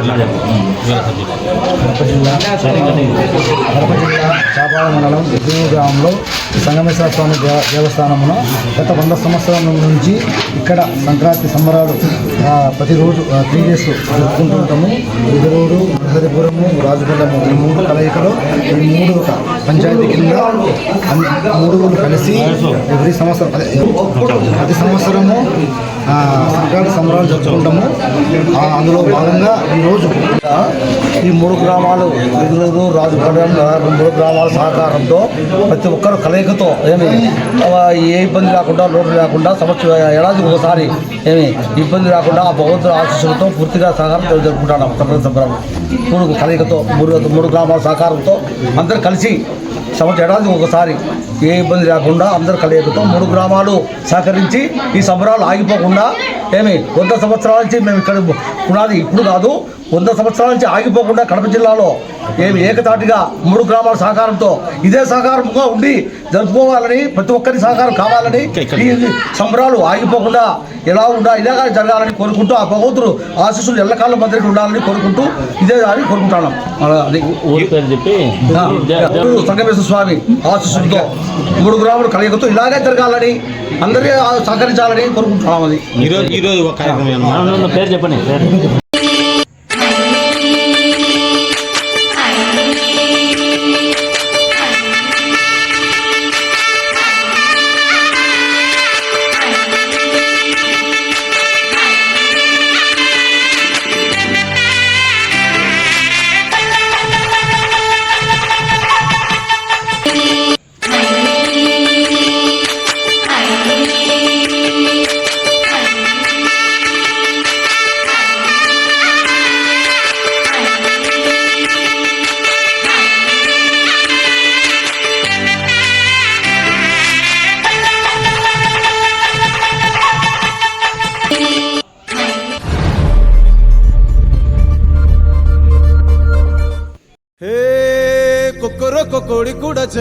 కడప జిల్లా కడప జిల్లా చాపాడ మండలం గ్రామంలో సంగమేశ్వర స్వామి దేవ- దేవస్థానమున గత వంద సంవత్సరాల నుంచి ఇక్కడ సంక్రాంతి సంబరాలు ప్రతిరోజు త్రీ డేస్ జరుపుకుంటుంటాము ఎదురూరు బృహదపురము రాజుగల్లము ఈ మూడు కలయికలో ఈ మూడు ఒక పంచాయతీ కింద మూడు కలిసి ఎవ్రీ సంవత్సరం ప్రతి సంవత్సరము సంక్రాంతి సంబరాలు జరుపుకుంటాము. అందులో భాగంగా ఈరోజు ఈ మూడు గ్రామాలు ఎదురు రాజుపడం మూడు గ్రామాల సహకారంతో ప్రతి ఒక్కరు రేఖతో ఏమి? ఏ ఇబ్బంది లేకుండా లోటు లేకుండా సంవత్సరం ఏడాదికి ఒకసారి ఏమి? ఇబ్బంది రాకుండా ఆ భగవంతుల ఆశీస్సులతో పూర్తిగా సహకారం జరుపుకుంటాను సంక్రాంతి సంబరం మూడు కలయికతో మూడు మూడు గ్రామాల సహకారంతో అందరు కలిసి సంవత్సరం ఏడాదికి ఒకసారి ఏ ఇబ్బంది లేకుండా అందరు కలయికతో మూడు గ్రామాలు సహకరించి ఈ సంబరాలు ఆగిపోకుండా ఏమి? వంద సంవత్సరాల నుంచి మేము ఇక్కడ పునాది ఇప్పుడు కాదు వంద సంవత్సరాల నుంచి ఆగిపోకుండా కడప జిల్లాలో ఏమి ఏకతాటిగా మూడు గ్రామాల సహకారంతో ఇదే సహకారంగా ఉండి జరుపుకోవాలని ప్రతి ఒక్కరి సహకారం కావాలని ఈ సంబరాలు ఆగిపోకుండా ఎలా ఉండా ఇలాగా జరగాలని కోరుకుంటూ ఆ భగవంతుడు ఆశీస్సులు ఎల్లకాలం మధ్య ఉండాలని కోరుకుంటూ ఇదే అని ఆ, సంగమేశ్వర స్వామి ఆశీస్సులతో మూడు గ్రాములు కలయికతో ఇలాగే జరగాలని అందరికీ సహకరించాలని కోరుకుంటున్నాం అది. ఈరోజు ఒక కార్యక్రమం పేరు చెప్పండి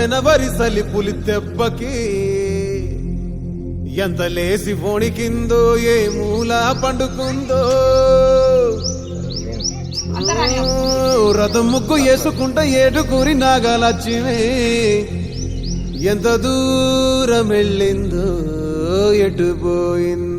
జనవరి సలి పులి దెబ్బకి ఎంత లేసి వణికిందో ఏ మూల పండుకుందో. రథం ముగ్గు వేసుకుంటా ఏడుగురి నాగలచ్చివే ఎంత దూరం వెళ్ళిందో ఎటు పోయిందో.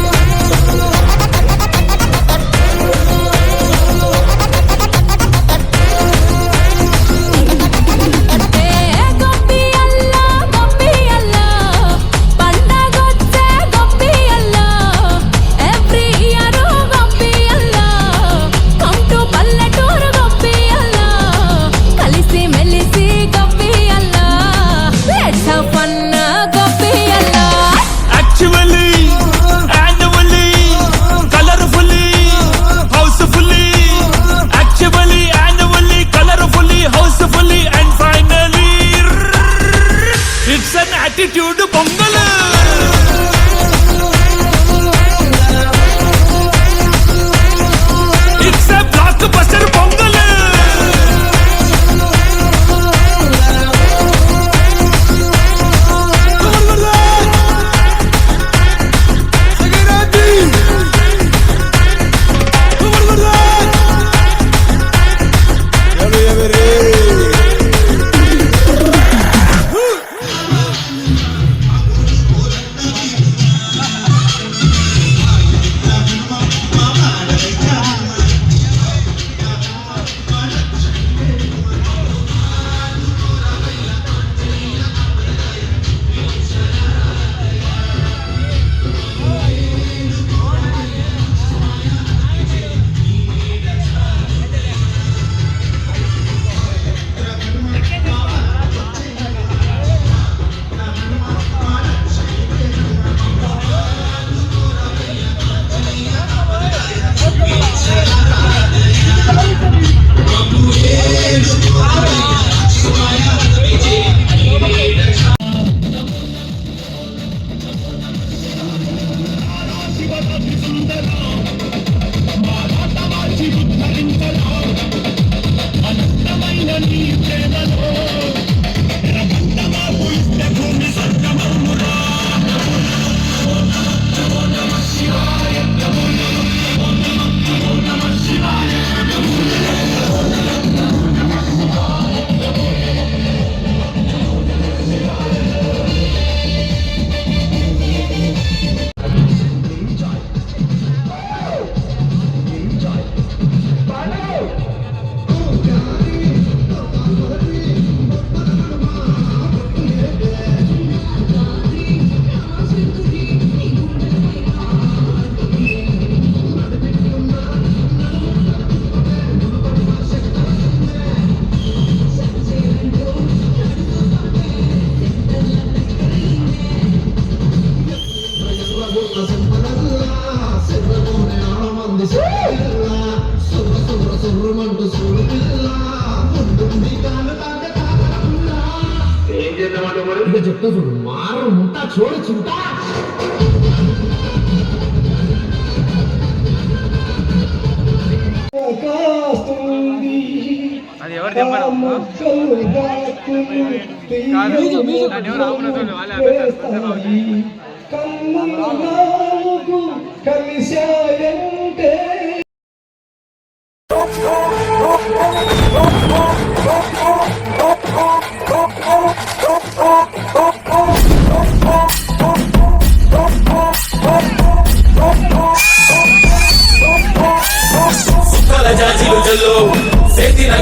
సుక్కల జాజీలు జల్లో సేతిన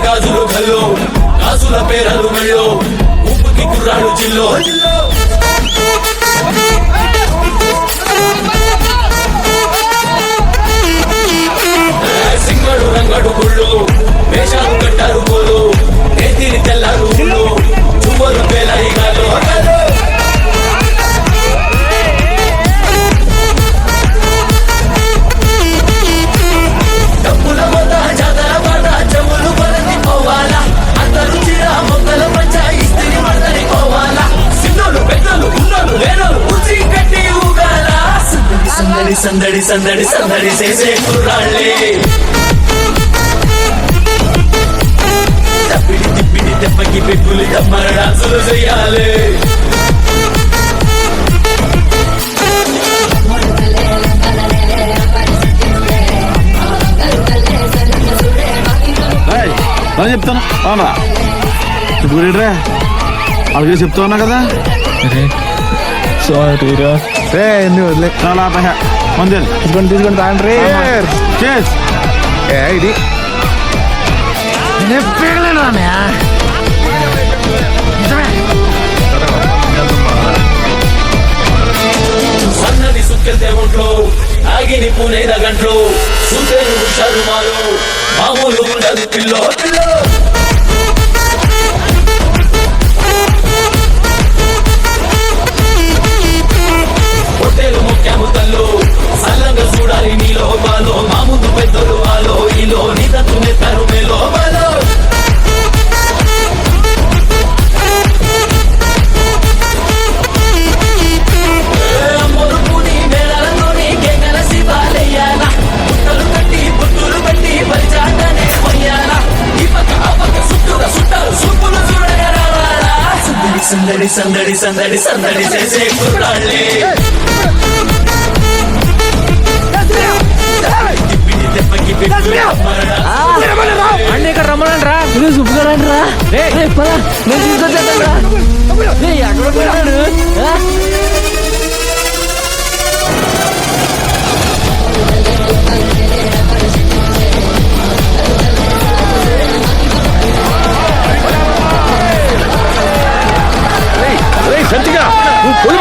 గాజులు గల్లో గాజుల పేరలు మెళ్ళో ఉప్పుకి కుర్రాడు జిల్లో. సింగడు రంగడు సందడి సందడి చేసే కుర్రాళ్ళే. తప్పిడి తిప్పిడి దెబ్బకి పెట్టులు దమ్మర డాన్సులు చేయాలి. చెప్తాను అవునా? ఇప్పుడు రే అలాగే చెప్తా ఉన్నా కదా? సారీ రా. రే ఎందుకు వదిలే? చాలా పహ మంది తీసుకొని తీసుకొని తాండ్రి చేస్ ఏ ఇది. నేను పీగలేను సన్నది సుక్కెళ్తే ఒంట్లో ఆగిని పూనేద గంట్లో మాలో మామూలు ఉండదు పిల్లో పిల్లో. ముద్దల్లో సల్లంగా చూడాలి నీలో బాలో మా ముందు పెద్దలు ఆలో ఈలో నీ తత్తు నెత్తారు మేలో బాలో సందడి సందడి సందడి సందడి చేసే కుర్రాళ్ళే. అన్నీ ఇక్కడ రమ్మనండి నువ్వు సుబ్బుగారండి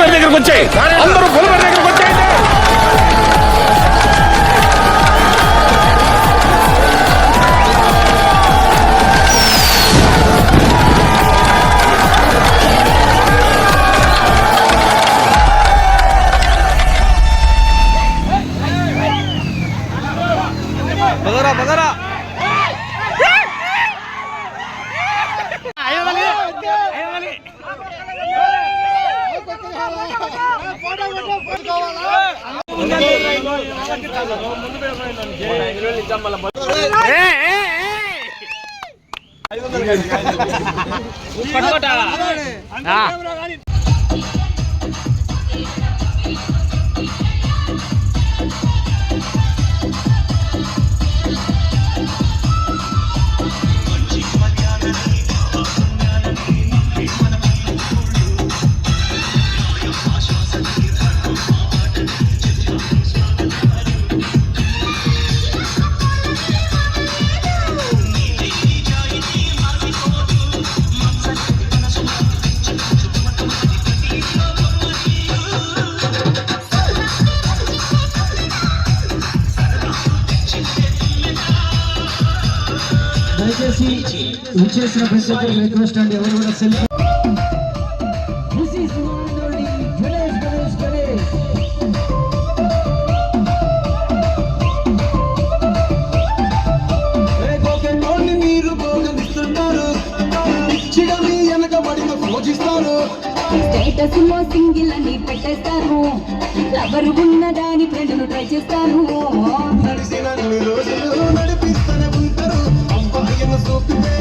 దగ్గరకు వచ్చాయి. అందరూ పొలిమేర దగ్గరకు వచ్చాయి చేసిన ప్రతి రిక్వెస్ట్ అండి. ఎవరు కూడా సెల్ఫీ స్టేటస్లో సింగిల్ అని పెట్టేస్తారు. లవర్ ఉన్నదాని ఫ్రెండ్ను ట్రై చేస్తారు. నడిపిస్తూనే ఉంటారు. అబ్బాయిను సోపితే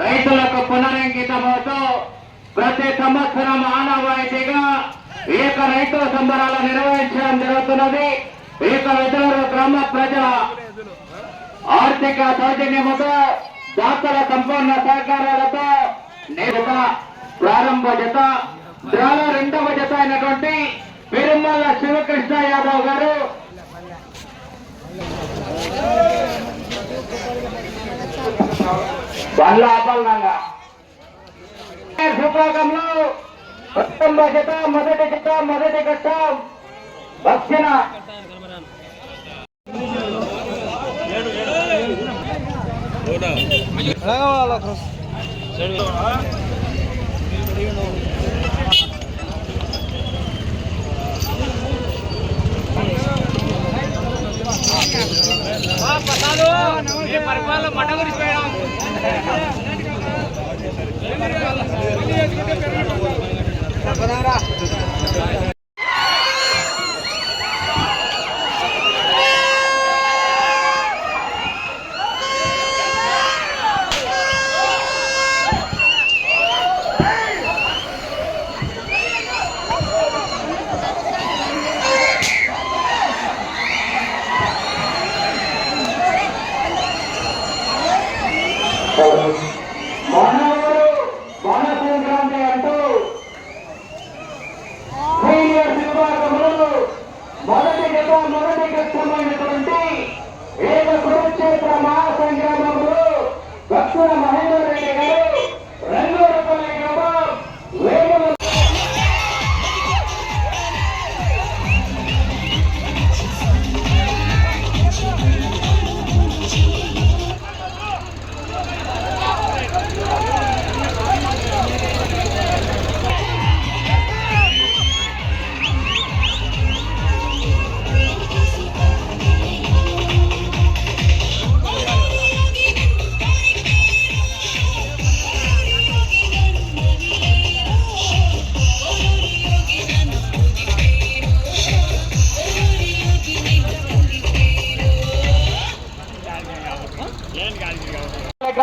రైతులకు పునరంకిత భావతో ప్రతి సంవత్సరం ఆనవాయితీగా ఈ యొక్క రైతు సంబరాలు నిర్వహించడం జరుగుతున్నది. ఈ యొక్క విధులు గ్రామ ప్రజల ఆర్థిక సౌజన్యముతో దాతల సంపూర్ణ సహకారాలతో నేరుగా ప్రారంభ జత ద్రాల రెండవ జత అయినటువంటి పెరుమల్ల శివకృష్ణ యాదవ్ గారు. బండ్ల అపల్లంగా భూభాగంలో ప్రథమ జత మొదటి జత మొదటి ఘట్టం. భక్షణ అలాగే దక్షిణ మానవుడు బాణ సంక్రాంతి అంటూ సీనియర్ విభాగంలో మొదటి గత మొదటి ఘట్టమైనటువంటి ఏక కురుక్షేత్ర మహాసంగ్రామంలో భక్తుల మహేంద్ర రెడ్డి గారు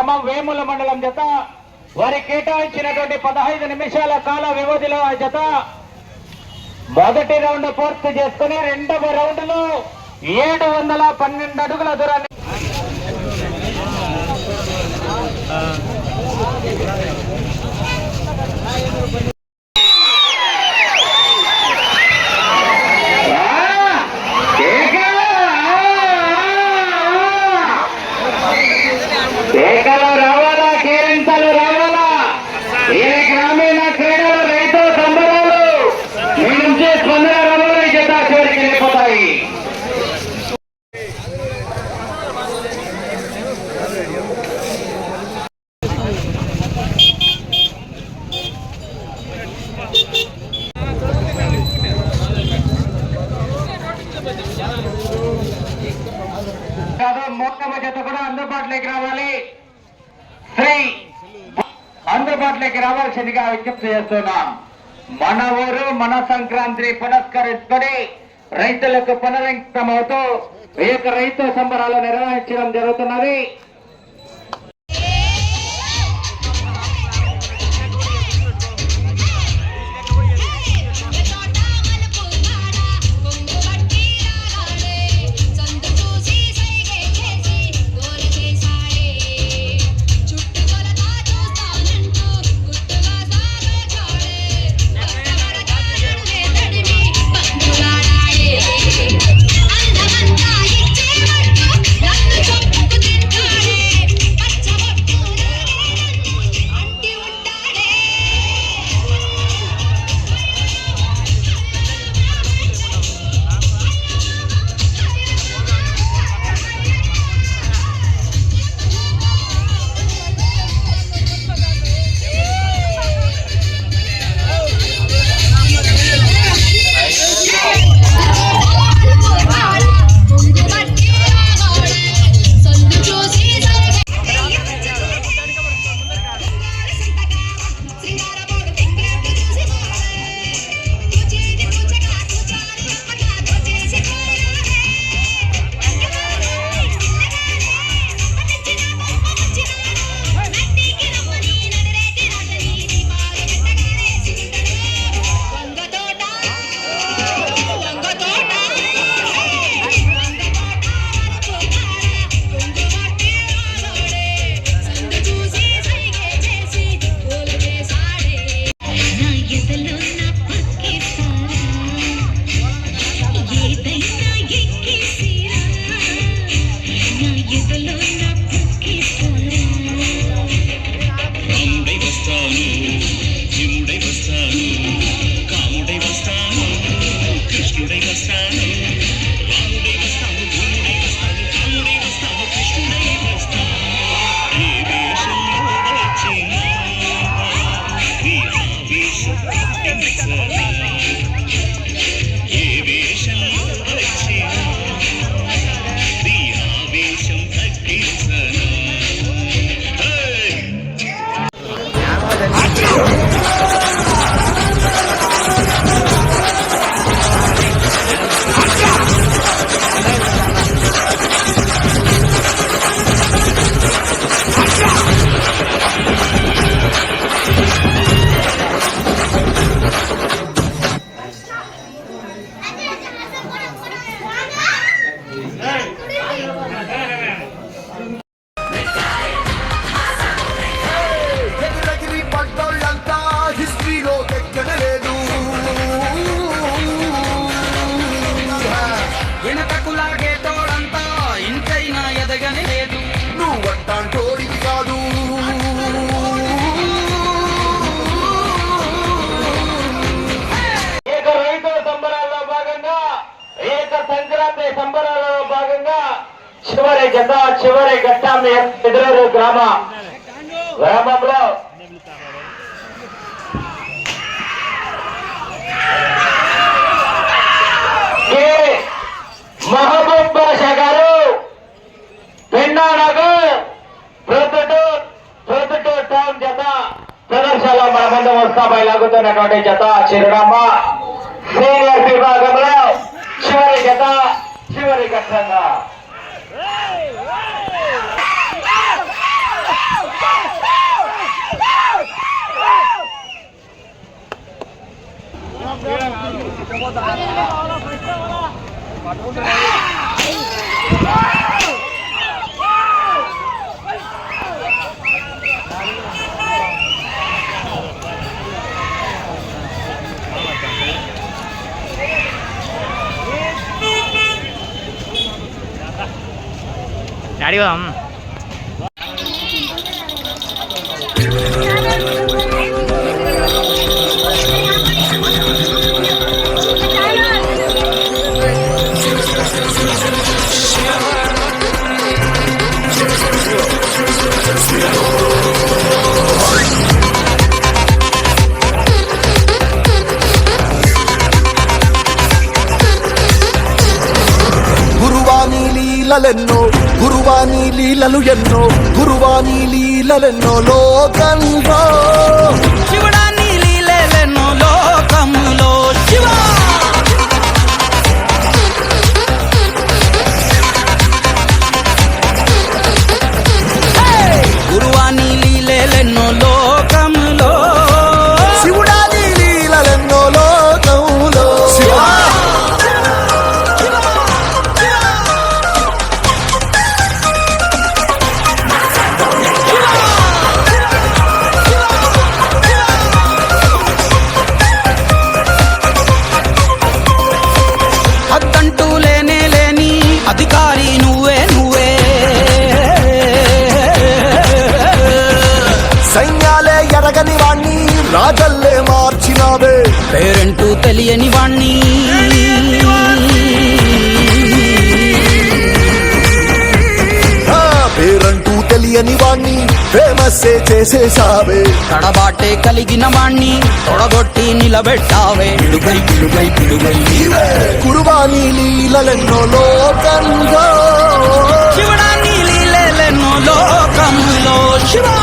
గ్రామం వేముల మండలం జత. వారి కేటాయించినటువంటి పదహైదు నిమిషాల కాల వ్యవధిలో ఆ జత మొదటి రౌండ్ పూర్తి చేసుకుని రెండవ రౌండ్లో ఏడు వందల పన్నెండు అడుగుల దూరాన్ని కేకలు రావాలా కేరింతలు రావాలా ఈ గ్రామీణ క్రీడలు రైతు సంబరాలు మీ నుంచి స్పందన రావాలా ఈ జత చివరికి వెళ్ళిపోతాయి కాదు మూడవ జత కూడా అందుబాటులోకి రావాలి. శ్రీ అందుబాటులోకి రావాల్సిందిగా విజ్ఞప్తి చేస్తున్నాం. మన ఊరు మన సంక్రాంతి పురస్కరించుకొని రైతులకు పునరంకితమవుతూ యొక్క రైతు సంబరాలు నిర్వహించడం జరుగుతున్నది. చివరి చివరి ఘట్టాన్ని ఎదురు గ్రామ గ్రామంలో. మహబూబ్ బాషా గారు పెన్నా ప్రొద్దుటూర్ ప్రొద్దుటూర్ టౌన్ జత ప్రదర్శనలో మన ముందు వస్తాపై లాగుతున్నటువంటి జత చిరునామా. సీనియర్ విభాగంలో చివరి జత చివరి ఘట్టంగా. గురువాని లీలలెన్నో గురువాని లీలలు ఎన్నో గురువాని లీలలెన్నో లోకంలో. శివుడా పేరంటూ తెలియని వాణ్ణి. పేరంటూ తెలియని వాణ్ణి ఫేమస్సే చేసేసావే తడబాటే కలిగిన వాణ్ణి తొడగొట్టి నిలబెట్టావే. పిడుగై పిడుగై పిడుగై. నీవే కురువాని లీలలెన్నో లోకంలో శివుడా నీ లీలెన్నో లోకములో శివా.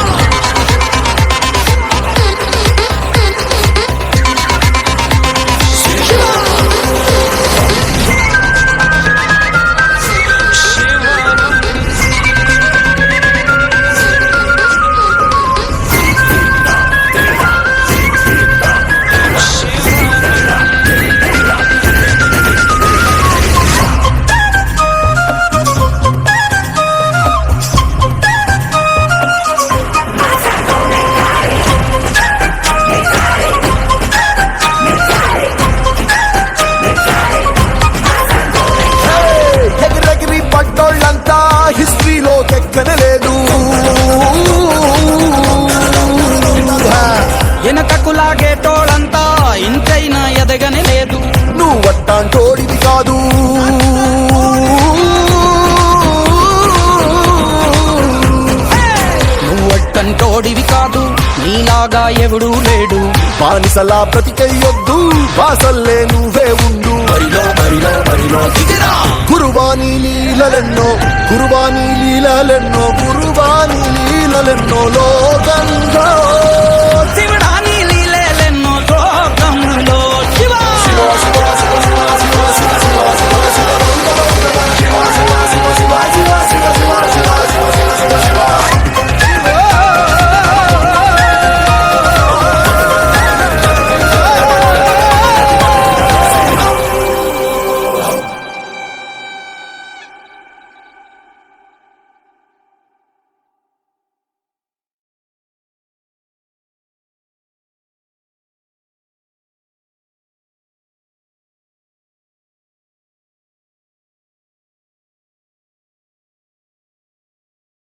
బానిసలా బ్రతికెయ్యొద్దు బాసల్లే నువ్వే ఉండు. గురువాని లీలలెన్నో గురువాని లీలలెన్నో గురువాని లీలలెన్నో లోకంలో.